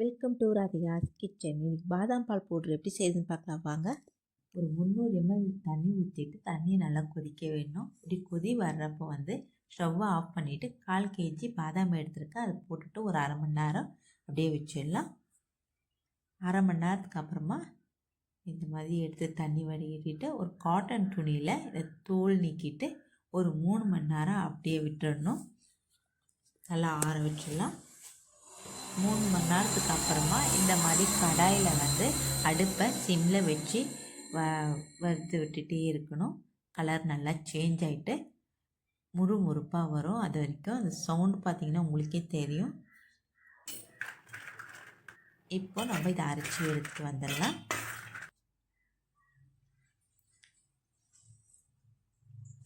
Welcome to Radhika's kitchen இன்றைக்கி பாதாம் பால் powder எப்படி செய்யுதுன்னு பார்க்கலாம். வாங்க. ஒரு முந்நூறு எம்எல் தண்ணி ஊற்றிட்டு தண்ணியை நல்லா கொதிக்க வேணும். இப்படி கொதி வர்றப்போ வந்து ஸ்டவ்வை ஆஃப் பண்ணிவிட்டு கால் கேஜி பாதாம் எடுத்துருக்கேன். அதை போட்டுட்டு ஒரு அரை மணி நேரம் அப்படியே வச்சிடலாம். அரை மணி நேரத்துக்கு அப்புறமா இந்த மாதிரி எடுத்து தண்ணி வடிகட்டிட்டு ஒரு காட்டன் துணியில் இதை தோல் நீக்கிட்டு ஒரு மூணு மணி நேரம் அப்படியே விட்டுடணும் நல்லா ஆற வச்சிடலாம். மூணு மணி நேரத்துக்கு அப்புறமா இந்த மாதிரி கடாயில் வந்து அடுப்பை சிம்மில் வச்சு வ வறுத்து விட்டுட்டே இருக்கணும். கலர் நல்லா சேஞ்ச் ஆகிட்டு முறு முறுப்பாக வரும். அது வரைக்கும் அந்த சவுண்டு பார்த்திங்கன்னா உங்களுக்கே தெரியும். இப்போ நம்ம இதை அரைச்சி எடுத்துட்டு வந்துடலாம்.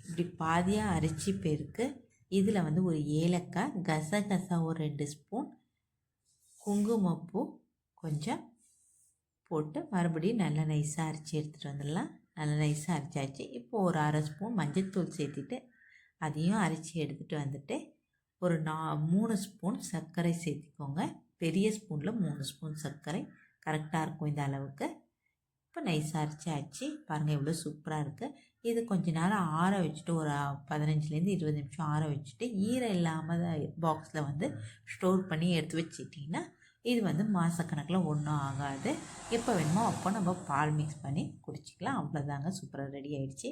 இப்படி பாதியாக அரிசி பேருக்கு இதில் வந்து ஒரு ஏலக்காய் கசகசா ஒரு ரெண்டு ஸ்பூன் குங்குமப்பூ கொஞ்சம் போட்டு மறுபடியும் நல்லா நைஸாக அரைச்சி எடுத்துகிட்டு வந்துடலாம். நல்லா நைஸாக அரைச்சாச்சு. இப்போது ஒரு அரை ஸ்பூன் மஞ்சள்தூள் சேர்த்துட்டு அதையும் அரைச்சி எடுத்துகிட்டு வந்துட்டு ஒரு நா மூணு ஸ்பூன் சர்க்கரை சேர்த்துக்கோங்க. பெரிய ஸ்பூனில் மூணு ஸ்பூன் சர்க்கரை. கரெக்டாக இருக்கும் இந்த அளவுக்கு. இப்போ நைஸாக அரைச்சாச்சு. பாருங்கள் எவ்வளோ சூப்பராக இருக்குது இது கொஞ்ச நேரம் ஆற வச்சுட்டு ஒரு பதினஞ்சுலேருந்து இருபது நிமிஷம் ஆற வச்சுட்டு ஈரம் இல்லாமல் பாக்ஸில் வந்து ஸ்டோர் பண்ணி எடுத்து வச்சிட்டிங்கன்னா இது வந்து மாதக்கணக்கில் ஒன்றும் ஆகாது. எப்போ வேணுமோ அப்போ நம்ம பால் மிக்ஸ் பண்ணி குடிச்சிக்கலாம். அவ்வளோதாங்க சூப்பராக ரெடி ஆகிடுச்சி